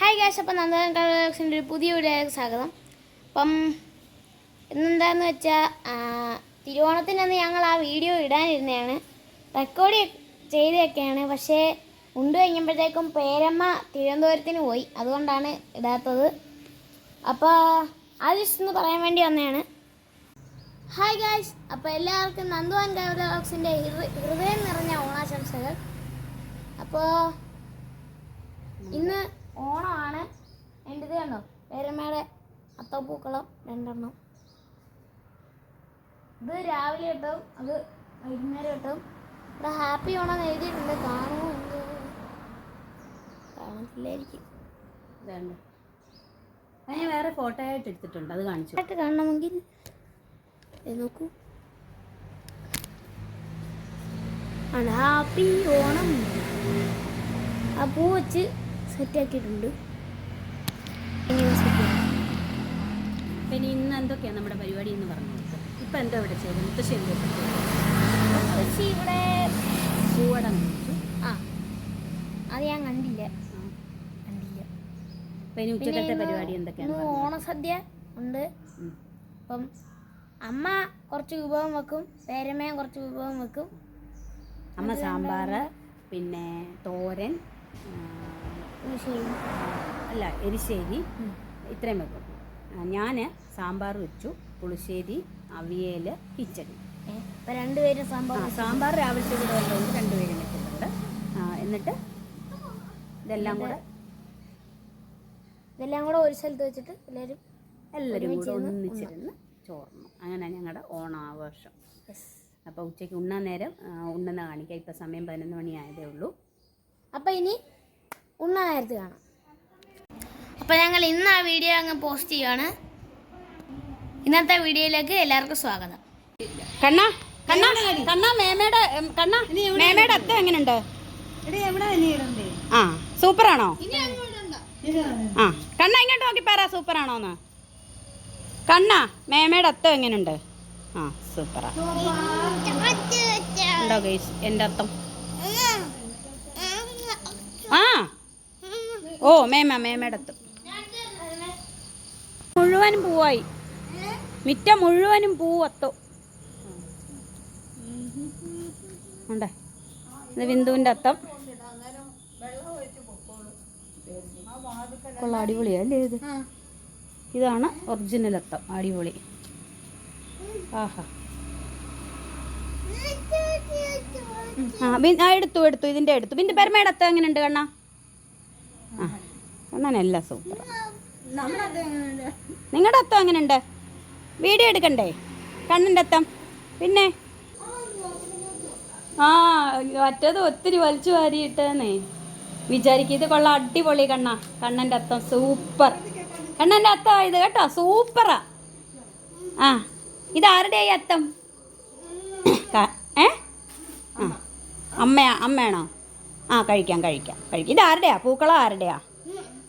Hi gas അപ്പം നന്ദൻ കളക്ഷന്റെ ഒരു പുതിയ വീഡിയോയിലേക്ക് സ്വാഗതം. അപ്പം ഇന്നെന്താന്ന് വെച്ചാൽ തിരുവോണത്തിനന്ന് ഞങ്ങൾ ആ വീഡിയോ ഇടാനിരുന്നതാണ്. റെക്കോർഡ് ചെയ്തൊക്കെയാണ് പക്ഷേ ഉണ്ട് കഴിഞ്ഞപ്പോഴത്തേക്കും പേരമ്മ തിരുവനന്തപുരത്തിന് പോയി. അതുകൊണ്ടാണ് ഇടാത്തത്. അപ്പോൾ അത് ജസ്റ്റ് പറയാൻ വേണ്ടി വന്നതാണ്. ഹായ് ഗായ്സ് അപ്പോൾ എല്ലാവർക്കും നന്ദുവാൻ ഗൗരവോക്സിന്റെ ഹൃദയം നിറഞ്ഞ ഓണാശംസകൾ. അപ്പോൾ ഇന്ന് ഓണമാണ്. എന്റെ ഇത് കണ്ടോ? പേരമ്മയുടെ അത്തപ്പൂക്കളം രണ്ടെണ്ണം. ഇത് രാവിലെ കിട്ടും അത് വൈകുന്നേരം കിട്ടും. ഇവിടെ ഹാപ്പി ഓണം എഴുതിയിട്ടുണ്ട്. കാണുമോ? കാണത്തില്ലായിരിക്കും. ഇതാണ് ഞാൻ വേറെ ഫോട്ടോ ആയിട്ട് എടുത്തിട്ടുണ്ട്. അത് കാണിച്ചു. ആയിട്ട് കാണണമെങ്കിൽ നോക്കൂ. ആണ്. ഹാപ്പി ഓണം. ആ പൂ വെച്ച് സെറ്റാക്കിയിട്ടുണ്ട്. പിന്നെ ഇന്ന് എന്തൊക്കെയാണ് നമ്മുടെ പരിപാടി എന്ന് പറഞ്ഞു ഇപ്പം എന്തോ ഇവിടെ ചെയ്തത്? മുത്തശ്ശി എന്തോ ഇവിടെ ഇവിടെ പൂവടം ആ അത് ഞാൻ കണ്ടില്ല. കണ്ടില്ല. ഇനി ഉച്ചക്കത്തെ പരിപാടി എന്തൊക്കെയാണ് ഓണസദ്യ ഉണ്ട്. അപ്പം അമ്മ കുറച്ച് വിഭവം വെക്കും പേരമ്മയും കുറച്ച് വിഭവം വെക്കും. അമ്മ സാമ്പാർ പിന്നെ തോരൻ അല്ല എരിശ്ശേരി. ഇത്രയും വെക്കും. ഞാൻ സാമ്പാർ വെച്ചു പുളിശ്ശേരി അവിയൽ കിച്ചടി. ഇപ്പൊ രണ്ടുപേരും സാമ്പാർ സാമ്പാർ രാവിലത്തെ കൂടെ ഉള്ളതുകൊണ്ട് രണ്ടുപേരും വെച്ചിട്ടുണ്ട്. എന്നിട്ട് ഇതെല്ലാം കൂടെ ഇതെല്ലാം കൂടെ ഒരു സ്ഥലത്ത് വെച്ചിട്ട് എല്ലാവരും എല്ലാവരും കൂടെ ഒന്നിച്ചിരുന്ന് ചോർന്നു അങ്ങനെ ഞങ്ങളുടെ ഓണാഘോഷം. അപ്പോൾ ഉച്ചയ്ക്ക് ഉണ്ണാൻ നേരം ഉണ്ണെന്ന് കാണിക്കാം. ഇപ്പം സമയം പതിനൊന്ന് മണി ആയതേ ഉള്ളൂ. അപ്പം ഇനി ഉണ്ണാ നേരത്ത് കാണാം. അപ്പം ഞങ്ങൾ ഇന്ന് ആ വീഡിയോ അങ്ങ് പോസ്റ്റ് ചെയ്യുകയാണ് ഇന്നത്തെ വീഡിയോയിലേക്ക് എല്ലാവർക്കും സ്വാഗതം. കണ്ണ കണ്ണ കണ്ണ മേമയുടെ കണ്ണ മേമയുടെ അത്ത എങ്ങനെയുണ്ട് ആ സൂപ്പറാണോ? ആ കണ്ണ ഇങ്ങോട്ട് നോക്കി പറ സൂപ്പറാണോന്ന് കണ്ണ മേമയുടെ അത്ത എങ്ങനെയുണ്ട് ആ സൂപ്പറാ. ഉണ്ടോ ഗൈസ് എന്റെ അത്തം? ആ ഓ മേമ മേമയുടെ അടുത്ത് മുഴുവനും പൂവായി. മിറ്റ മുഴുവനും പൂവത്തോ ഉണ്ടേ? ഇത് ബിന്ദുവിന്റെ അത്തം. കൊള്ള അടിപൊളിയാ അല്ലേ ഇത്? ഇതാണ് ഒറിജിനൽ അത്തം അടിപൊളി. ആഹാ. ആ എടുത്തു എടുത്തു ഇതിന്റെ എടുത്തു. പിന്നെ പെരമയുടെ അത്തം എങ്ങനെയുണ്ട് കണ്ണ? കണ്ണനല്ല സൂപ്പർ നിങ്ങളുടെ അത്തം എങ്ങനെയുണ്ട്? വീഡിയോ എടുക്കണ്ടേ? കണ്ണിന്റെ അത്തം. പിന്നെ? ആ മറ്റത് ഒത്തിരി വലിച്ചു വാരിയിട്ടേന്നേ. വിചാരിക്കും ഇത് കൊള്ള അടിപൊളി കണ്ണ. കണ്ണന്റെ അത്തം സൂപ്പർ. കണ്ണന്റെ അത്തം ഇത് കേട്ടോ സൂപ്പറാ. ആ ഇത് ആരുടെ ഈ അത്തം? ഏ? ആ അമ്മയാ അമ്മയാണോ? ആ കഴിക്കാം കഴിക്കാം കഴിക്കാം. ഇത് ആരുടെയാ? പൂക്കളം ആരുടെയാ?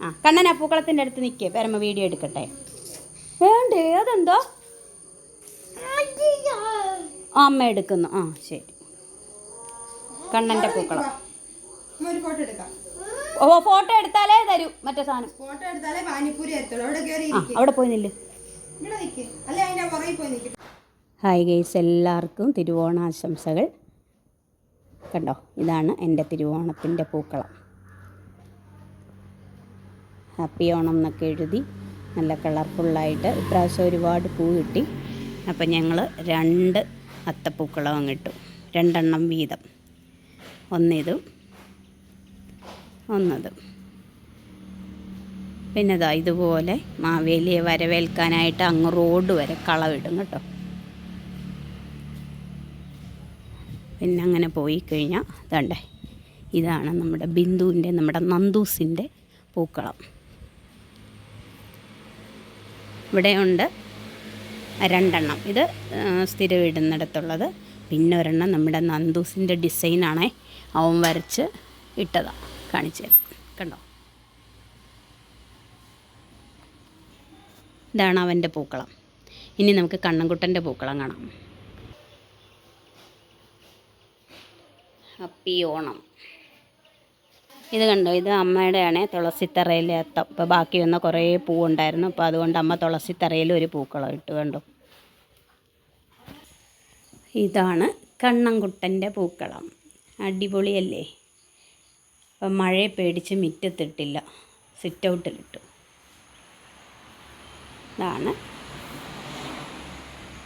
ആ. കണ്ണനാ പൂക്കളത്തിന്റെ അടുത്ത് നിൽക്കേ പരമ വീഡിയോ എടുക്കട്ടെ. വേണ്ടേ? അതെന്തോ? ആ, അമ്മ എടുക്കുന്നു. ആ ശരി. കണ്ണന്റെ പൂക്കളം. ഒരു ഫോട്ടോ എടുക്കാം. ഓ ഫോട്ടോ എടുത്താലേ തരൂ. മറ്റേ സാധനം. ഫോട്ടോ എടുത്താലേ പാനിപ്പൂരി അവിടെ കയറി ആ അവിടെ പോയി നില്ല്. ഹായ് ഗെയ്സ് എല്ലാവർക്കും തിരുവോണാശംസകൾ. കണ്ടോ? ഇതാണ് എന്റെ തിരുവോണത്തിന്റെ പൂക്കളം. ഹാപ്പി ഓണം എന്നൊക്കെ എഴുതി നല്ല കളർഫുള്ളായിട്ട് ഇപ്രാവശ്യം ഒരുപാട് പൂ കിട്ടി. അപ്പം ഞങ്ങൾ രണ്ട് അത്തപ്പൂക്കളം അങ്ങിട്ടു രണ്ടെണ്ണം വീതം. ഒന്നിതും ഒന്നതും. പിന്നെ ഇതാ ഇതുപോലെ മാവേലിയെ വരവേൽക്കാനായിട്ട് അങ്ങ് റോഡ് വരെ കളവിടും കേട്ടോ. പിന്നെ അങ്ങനെ പോയി കഴിഞ്ഞാൽ ഇതണ്ടേ ഇതാണ് നമ്മുടെ ബിന്ദുവിന്റെ നമ്മുടെ നന്ദൂസിന്റെ പൂക്കളം. ഇവിടെയുണ്ട് രണ്ടെണ്ണം. ഇത് സ്ഥിര ഇടുന്നിടത്തുള്ളത് പിന്നെ ഒരെണ്ണം നമ്മുടെ നന്ദൂസിന്റെ ഡിസൈനാണേ അവൻ വരച്ച് ഇട്ടതാണ് കാണിച്ചു തരാം. കണ്ടോ? ഇതാണ് അവന്റെ പൂക്കളം. ഇനി നമുക്ക് കണ്ണൻകുട്ടന്റെ പൂക്കളം കാണാം. ഹാപ്പി ഓണം. ഇത് കണ്ടോ? ഇത് അമ്മയുടെയാണ് തുളസിത്തറയിലെ അത്തം. ഇപ്പോൾ ബാക്കി വന്ന കുറേ പൂവുണ്ടായിരുന്നു. അപ്പോൾ അതുകൊണ്ട് അമ്മ തുളസിത്തറയിൽ ഒരു പൂക്കളം ഇട്ട് കണ്ടു? ഇതാണ് കണ്ണൻകുട്ടന്റെ പൂക്കളം. അടിപൊളിയല്ലേ? അപ്പം മഴയെ പേടിച്ച് മിറ്റത്തിട്ടില്ല. സിറ്റ് ഔട്ടിലിട്ടു ഇതാണ്.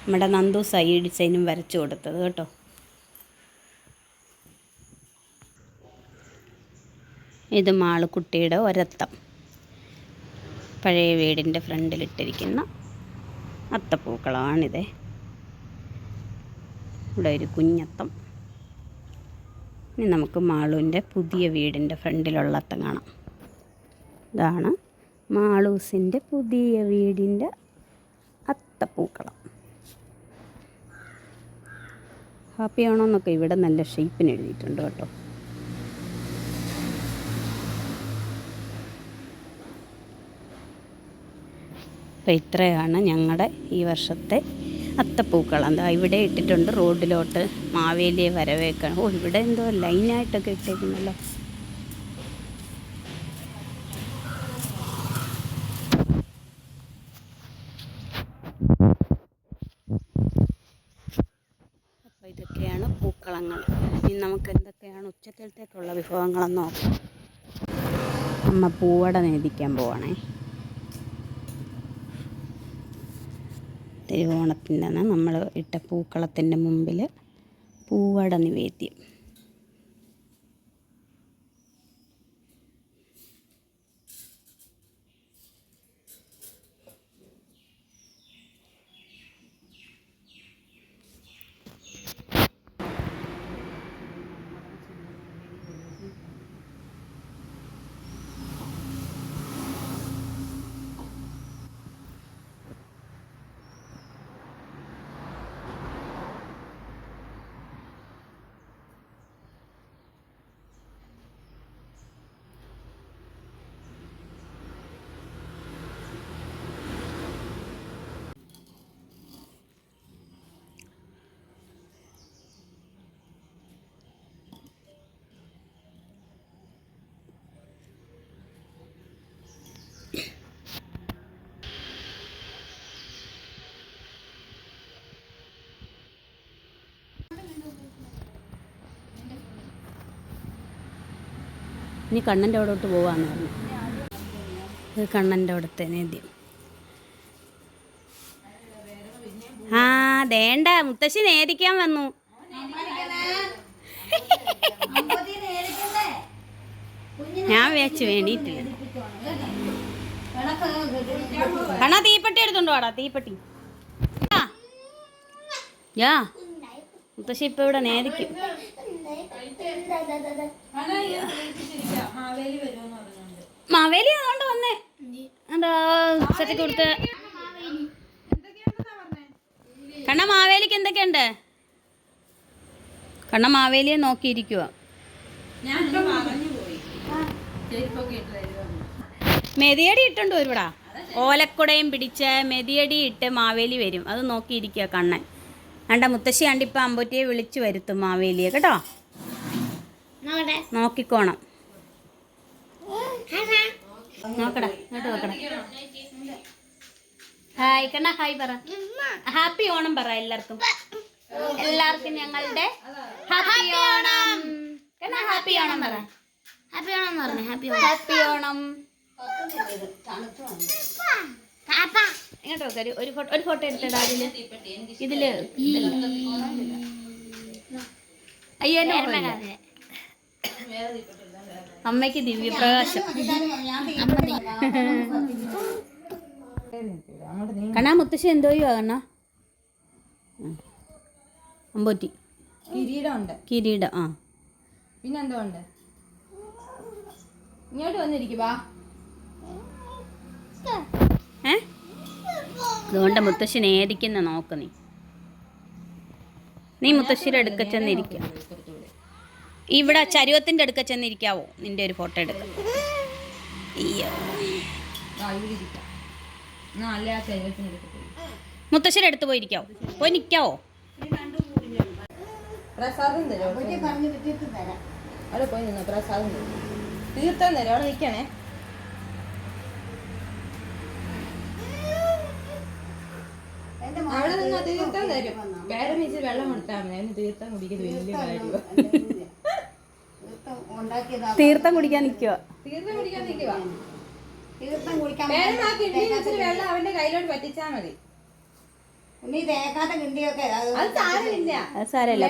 നമ്മുടെ നന്ദു സൈ ഡിസൈനും വരച്ചു കൊടുത്തത് കേട്ടോ. ഇത് മാളുക്കുട്ടിയുടെ ഒരത്തം. പഴയ വീടിന്റെ ഫ്രണ്ടിലിട്ടിരിക്കുന്ന അത്തപ്പൂക്കളാണിത്. ഇവിടെ ഒരു കുഞ്ഞത്തം. ഇനി നമുക്ക് മാളുവിന്റെ പുതിയ വീടിന്റെ ഫ്രണ്ടിലുള്ള അത്തം കാണാം. ഇതാണ് മാളൂസിന്റെ പുതിയ വീടിന്റെ അത്തപ്പൂക്കളം. ഹാപ്പി ആണോ എന്നൊക്കെ ഇവിടെ നല്ല ഷെയ്പ്പിന് എഴുതിയിട്ടുണ്ട് കേട്ടോ. അപ്പോൾ ഇത്രയാണ് ഞങ്ങളുടെ ഈ വർഷത്തെ അത്തപ്പൂക്കളം എന്താ ഇവിടെ ഇട്ടിട്ടുണ്ട് റോഡിലോട്ട് മാവേലിയെ വരവേക്കണം ഓ ഇവിടെ എന്തോ ലൈനായിട്ടൊക്കെ ഇട്ടേക്കുന്നല്ലോ. അപ്പോൾ ഇതൊക്കെയാണ് പൂക്കളങ്ങൾ. ഇനി നമുക്ക് എന്തൊക്കെയാണ് ഉച്ചക്കലത്തേക്കുള്ള വിഭവങ്ങളെന്ന് നോക്കാം. അമ്മ പൂവട നേദിക്കാൻ പോവാണേ. തിരുവോണത്തിന്റെ നമ്മൾ ഇട്ട പൂക്കളത്തിന്റെ മുമ്പിൽ പൂവട നിവേദ്യം. ഇനി കണ്ണന്റെ അവിടോട്ട് പോവാന്ന് പറഞ്ഞു. ഇത് കണ്ണന്റെ അവിടുത്തെ നേദ്യം. ആ ദേണ്ട മുത്തശ്ശി നേദിക്കാൻ വന്നു. ഞാൻ വേച്ച് വേണ്ടിയിട്ടില്ല. കണ തീപ്പെട്ടി എടുത്തോണ്ട് വാടാ തീപ്പെട്ടി. യാ മുത്തശ്ശി ഇപ്പൊ ഇവിടെ നേദിക്കും മാവേലി അതുകൊണ്ട് വന്നേ. എന്താ സെറ്റ് കൊടുത്ത്? കണ്ണ മാവേലിക്ക് എന്തൊക്കെയുണ്ട്? കണ്ണ മാവേലിയെ നോക്കിയിരിക്കുക മെതിയടി ഇട്ടുണ്ട് ഒരുവിടാ. ഓലക്കുടയും പിടിച്ച് മെതിയടി ഇട്ട് മാവേലി വരും. അത് നോക്കിയിരിക്കുക കണ്ണൻ. കണ്ട മുത്തശ്ശി കണ്ടിപ്പോൾ അമ്പൂറ്റിയെ വിളിച്ചു വരുത്തും മാവേലിയെ. കേട്ടോ? നോക്കിക്കോണം. നോക്കടാ ഇങ്ങോട്ട് നോക്കണം ഹായ് കണ്ണ ഹായ് പറ. ഹാപ്പി ഓണം പറ എല്ലാവർക്കും. എല്ലാവർക്കും ഞങ്ങളുടെ ഹാപ്പി ഓണം. കണ്ണ ഹാപ്പി ഓണം പറ. ഹാപ്പി ഓണം പറഞ്ഞു ഹാപ്പി ഹാപ്പി ഓണം. ഇങ്ങോട്ട് നോക്ക ഒരു- ഫോട്ടോ ഒരു ഫോട്ടോ എടുത്തടാ അതിൽ. ഇതിൽ അയ്യോ ഇല്ല. അമ്മയ്ക്ക് ദിവ്യപ്രകാശം. കണ്ണാ മുത്തശ്ശി എന്തോ കണ്ണ. അമ്പൂറ്റി. കിരീടം ഉണ്ട് കിരീടം ആ. പിന്നെന്തോ ഉണ്ട് ഇങ്ങോട്ട് വന്നിരിക്കുവാ ഏ? അതുകൊണ്ട് മുത്തശ്ശി നേരിക്കുന്ന നോക്ക് നീ. നീ മുത്തശ്ശിയുടെ അടുക്ക ചെന്നിരിക്കുക ഇവിടെ ചരുവത്തിന്റെ അടുക്ക ചെന്നിരിക്കാവോ? നിന്റെ ഒരു ഫോട്ടോ എടുക്ക. അയ്യോ. മുത്തശ്ശിയുടെ അടുത്ത് പോയിരിക്കാവോ പോയി നിൽക്കാവോ പ്രസാദം തരും. അവിടെ പോയി നിന്നോ പ്രസാദം തരും തീർത്താൻ തരും അവിടെ നിൽക്കണേ. അവിടെ നിന്നാ തീർത്ഥം തരും. പേരം വെച്ച് വെള്ളം കൊടുത്താൽ മതി. അതിന് തീർത്താൻ കുടിക്കുന്നത് വലിയ കാര്യമാണ് തീർത്ഥം കുടിക്കാൻ നിൽക്കുക തീർത്ഥം കുടിക്കാൻ നിൽക്കുക തീർത്ഥം കുടിക്കാൻ വെള്ളം അവന്റെ കയ്യിലോട്ട് പറ്റിച്ചാൽ മതി. ഉണ്ണി തേക്കാത്ത കിണ്ടിയൊക്കെ അത് അത് സാരമില്ല. അത് സാരമില്ല.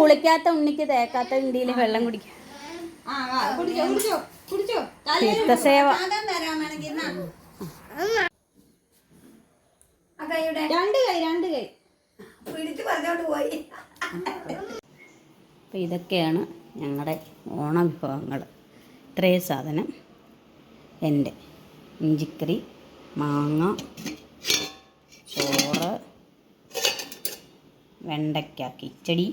കുളിക്കാത്ത ഉണ്ണിക്ക് തേക്കാത്ത ഇന്ത്യയിൽ വെള്ളം കുടിക്കാം. തീർത്ഥസേവ. രണ്ട് കൈ രണ്ട് കൈ. പിടിച്ച് പറഞ്ഞോണ്ട് പോയി. ഇതൊക്കെയാണ് ഞങ്ങളുടെ ഓണവിഭവങ്ങൾ. ഇത്രയും സാധനം എന്റെ. ഇഞ്ചിക്കറി മാങ്ങ ചോറ് വെണ്ടയ്ക്ക കിച്ചടി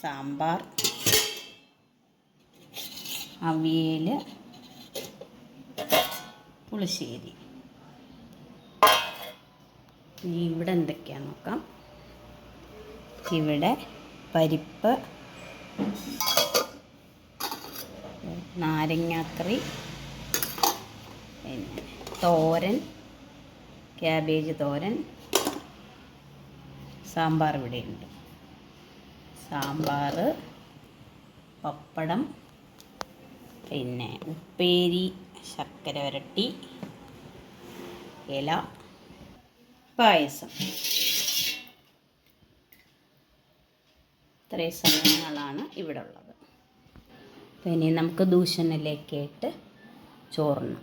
സാമ്പാർ അവിയൽ പുളിശ്ശേരി. ഇനി ഇവിടെ എന്തൊക്കെയാണെന്ന് നോക്കാം? ഇവിടെ പരിപ്പ് നാരങ്ങാക്കറി പിന്നെ തോരൻ ക്യാബേജ് തോരൻ സാമ്പാർ ഇവിടെയുണ്ട്. സാമ്പാർ പപ്പടം പിന്നെ ഉപ്പേരി ശർക്കര വരട്ടി ഇല പായസം. ഇത്രയും സാധനങ്ങളാണ് ഇവിടെ ഉള്ളത് അപ്പോൾ ഇനി നമുക്ക് ദൂഷണിലേക്കായിട്ട് ചോറിന്